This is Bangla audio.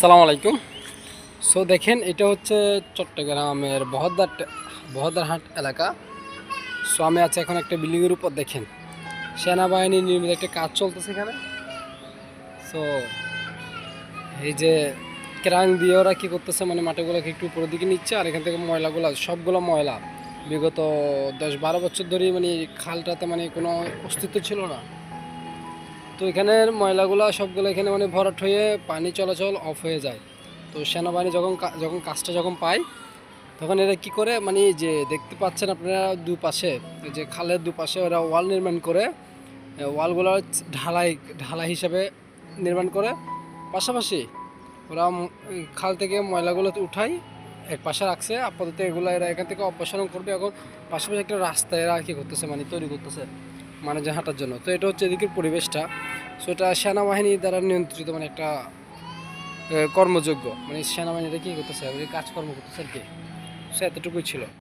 সালাম আলাইকুম। সো দেখেন, এটা হচ্ছে চট্টগ্রামের বহদ্দার বহদ্দারহাট এলাকা। সো আমি আছি এখন একটা বিল্ডিংয়ের উপর, দেখেন। সেনাবাহিনী নির্মিত একটা কাজ চলতেছে এখানে। সো এই যে ক্রাং দিয়ে ওরা কী করতেছে মানে মাটিগুলোকে একটু উপরের দিকে নিচ্ছে, আর এখান থেকে ময়লাগুলো, সবগুলো ময়লা। বিগত দশ বারো বছর ধরেই মানে খালটাতে মানে কোনো অস্তিত্ব ছিল না। তো এখানের ময়লাগুলো সবগুলো এখানে মানে ভরাট হয়ে পানি চলাচল অফ হয়ে যায়। তো সেনাবাহিনী যখন যখন কাজটা যখন পায়, তখন এরা কি করে মানে যে দেখতে পাচ্ছেন আপনারা দুপাশে যে খালের দুপাশে ওরা ওয়াল নির্মাণ করে ওয়ালগুলো ঢালাই ঢালাই হিসাবে নির্মাণ করে। পাশাপাশি ওরা খাল থেকে ময়লাগুলো উঠাই এক পাশে রাখছে, আপাতত এগুলো এরা এখান থেকে অপসারণ করবে। এখন পাশাপাশি একটা রাস্তা এরা আর কি করতেছে মানে তৈরি করতেছে। মানে যে হাঁটার জন্য। তো এটা হচ্ছে এদিকের পরিবেশটা। সো এটা সেনাবাহিনী দ্বারা নিয়ন্ত্রিত মানে একটা কর্মযোগ্য। মানে সেনাবাহিনীটা কী করতেছে? কাজকর্ম করতেছে আর কি। সে এতটুকুই ছিল।